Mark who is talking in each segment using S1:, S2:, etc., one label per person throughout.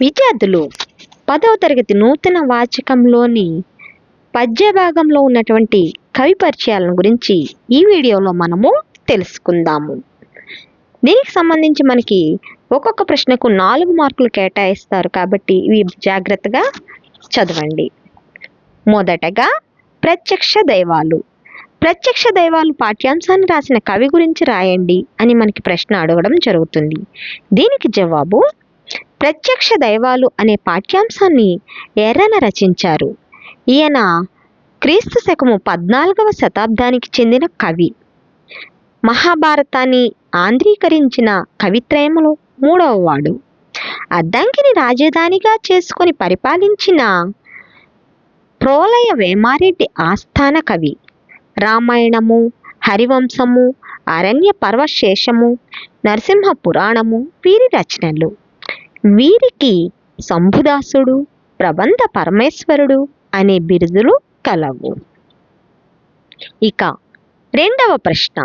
S1: విద్యార్థులు పదవ తరగతి నూతన వాచకంలోని పద్య భాగంలో ఉన్నటువంటి కవి పరిచయాలను గురించి ఈ వీడియోలో మనము తెలుసుకుందాము. దీనికి సంబంధించి మనకి ఒక్కొక్క ప్రశ్నకు నాలుగు మార్కులు కేటాయిస్తారు కాబట్టి ఇవి జాగ్రత్తగా చదవండి. మొదటగా ప్రత్యక్ష దైవాలు. ప్రత్యక్ష దైవాలు పాఠ్యాంశాన్ని రాసిన కవి గురించి రాయండి అని మనకి ప్రశ్న అడగడం జరుగుతుంది. దీనికి జవాబు ప్రత్యక్ష దైవాలు అనే పాఠ్యాంశాన్ని ఎర్రన రచించారు. ఈయన క్రీస్తు శకము పద్నాలుగవ శతాబ్దానికి చెందిన కవి. మహాభారతాన్ని ఆంధ్రీకరించిన కవిత్రయములో మూడవ వాడు అద్దంకిని రాజధానిగా చేసుకొని పరిపాలించిన ప్రోలయ వేమారెడ్డి ఆస్థాన కవి. రామాయణము హరివంశము అరణ్య పర్వశేషము నరసింహ పురాణము వీరి రచనలు. వీరికి శంభుదాసుడు ప్రబంధ పరమేశ్వరుడు అనే బిరుదులు కలవు. ఇక రెండవ ప్రశ్న.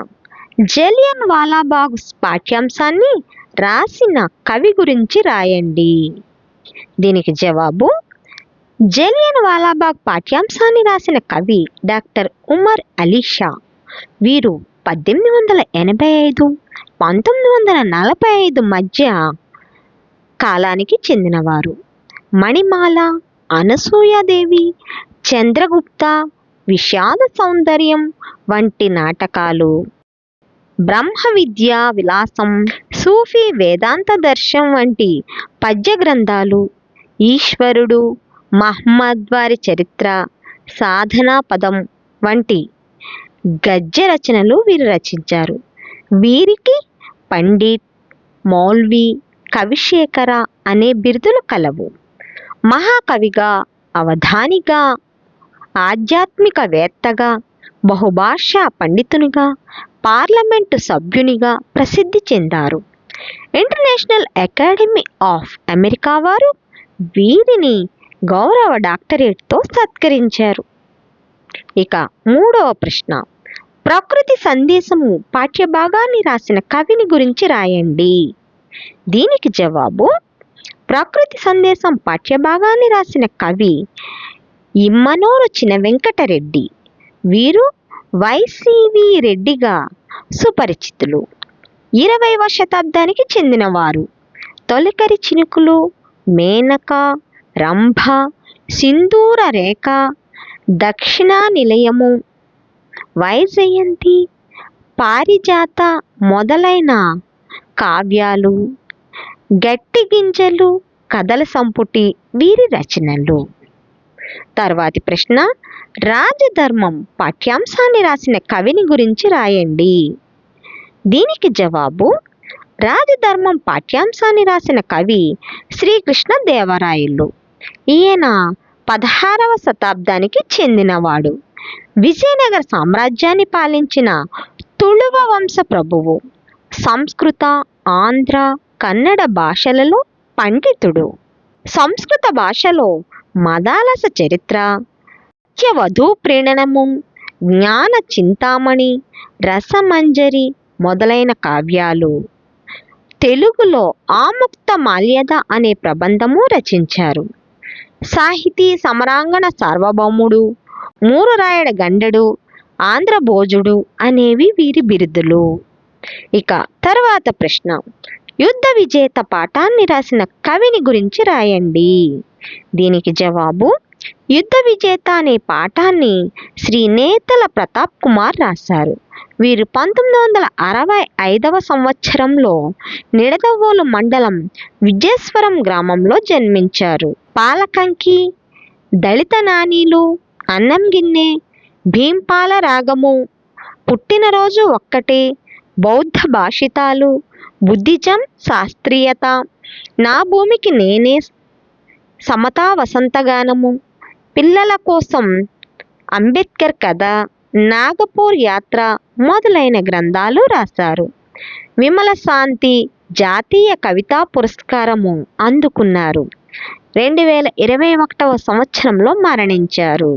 S1: జలియన్ వాలాబాగ్ పాఠ్యాంశాన్ని రాసిన కవి గురించి రాయండి. దీనికి జవాబు జలియన్ వాలాబాగ్ పాఠ్యాంశాన్ని రాసిన కవి డాక్టర్ ఉమర్ అలీషా వీరు పద్దెనిమిది వందల ఎనభై ఐదు పంతొమ్మిది వందల నలభై ఐదు మధ్య కాలానికి చెందినవారు. మణిమాల అనసూయాదేవి చంద్రగుప్త విషాద సౌందర్యం వంటి నాటకాలు. బ్రహ్మ విద్యా విలాసం సూఫీ వేదాంత దర్శనం వంటి పద్య గ్రంథాలు ఈశ్వరుడు మహమ్మద్ వారి చరిత్ర సాధనా పదం వంటి గద్య రచనలు వీరు రచించారు. వీరికి పండిట్ మౌల్వి కవిశేఖర అనే బిరుదులు కలవు. మహాకవిగా అవధానిగా ఆధ్యాత్మికవేత్తగా బహుభాషా పండితునిగా పార్లమెంటు సభ్యునిగా ప్రసిద్ధి చెందారు. ఇంటర్నేషనల్ అకాడమీ ఆఫ్ అమెరికా వారు వీరిని గౌరవ డాక్టరేట్తో సత్కరించారు. ఇక మూడవ ప్రశ్న. ప్రకృతి సందేశము పాఠ్యభాగాన్ని రాసిన కవిని గురించి రాయండి. దీనికి జవాబు ప్రకృతి సందేశం పాఠ్యభాగాన్ని రాసిన కవి ఇమ్మనూరు చిన వెంకటరెడ్డి. వీరు వైసీవి రెడ్డిగా సుపరిచితులు. ఇరవైవ శతాబ్దానికి చెందినవారు. తొలకరి చినుకులు మేనక రంభ సింధూర రేఖ దక్షిణ నిలయము వైజయంతి పారిజాత మొదలైన కావ్యాలు గట్టి గింజలు కథల సంపుటి వీరి రచనలు. తర్వాతి ప్రశ్న రాజధర్మం పాఠ్యాంశాన్ని రాసిన కవిని గురించి రాయండి. దీనికి జవాబు రాజధర్మం పాఠ్యాంశాన్ని రాసిన కవి శ్రీకృష్ణ దేవరాయలు ఈయన పదహారవ శతాబ్దానికి చెందినవాడు. విజయనగర సామ్రాజ్యాన్ని పాలించిన తుళువ వంశ ప్రభువు. సంస్కృత ఆంధ్ర కన్నడ భాషలలో పండితుడు. సంస్కృత భాషలో మదాలస చరిత్ర వధూ ప్రీణనము జ్ఞాన చింతామణి రసమంజరి మొదలైన కావ్యాలు. తెలుగులో ఆముక్త మాల్యద అనే ప్రబంధము రచించారు. సాహితీ సమరాంగణ సార్వభౌముడు మూరురాయడ గండెడు ఆంధ్రభోజుడు అనేవి వీరి బిరుదులు. ఇక తర్వాత ప్రశ్న. యుద్ధ విజేత పాఠాన్ని రాసిన కవిని గురించి రాయండి. దీనికి జవాబు యుద్ధ విజేత అనే పాఠాన్ని శ్రీ నేతల ప్రతాప్ కుమార్ రాశారు. వీరు పంతొమ్మిది వందల అరవై ఐదవ సంవత్సరంలో నిడదవోలు మండలం విజేశ్వరం గ్రామంలో జన్మించారు. పాలకంకి దళిత నానీలు అన్నం గిన్నె భీంపాల రాగము పుట్టినరోజు ఒక్కటే బౌద్ధ భాషితాలు బుద్ధిజం శాస్త్రీయత నా భూమికి నేనే సమతా వసంతగానము. పిల్లల కోసం అంబేద్కర్ కథ నాగపూర్ యాత్ర మొదలైన గ్రంథాలు రాశారు. విమల శాంతి జాతీయ కవితా పురస్కారము అందుకున్నారు. రెండు వేల ఇరవై ఒకటవ సంవత్సరంలో మరణించారు.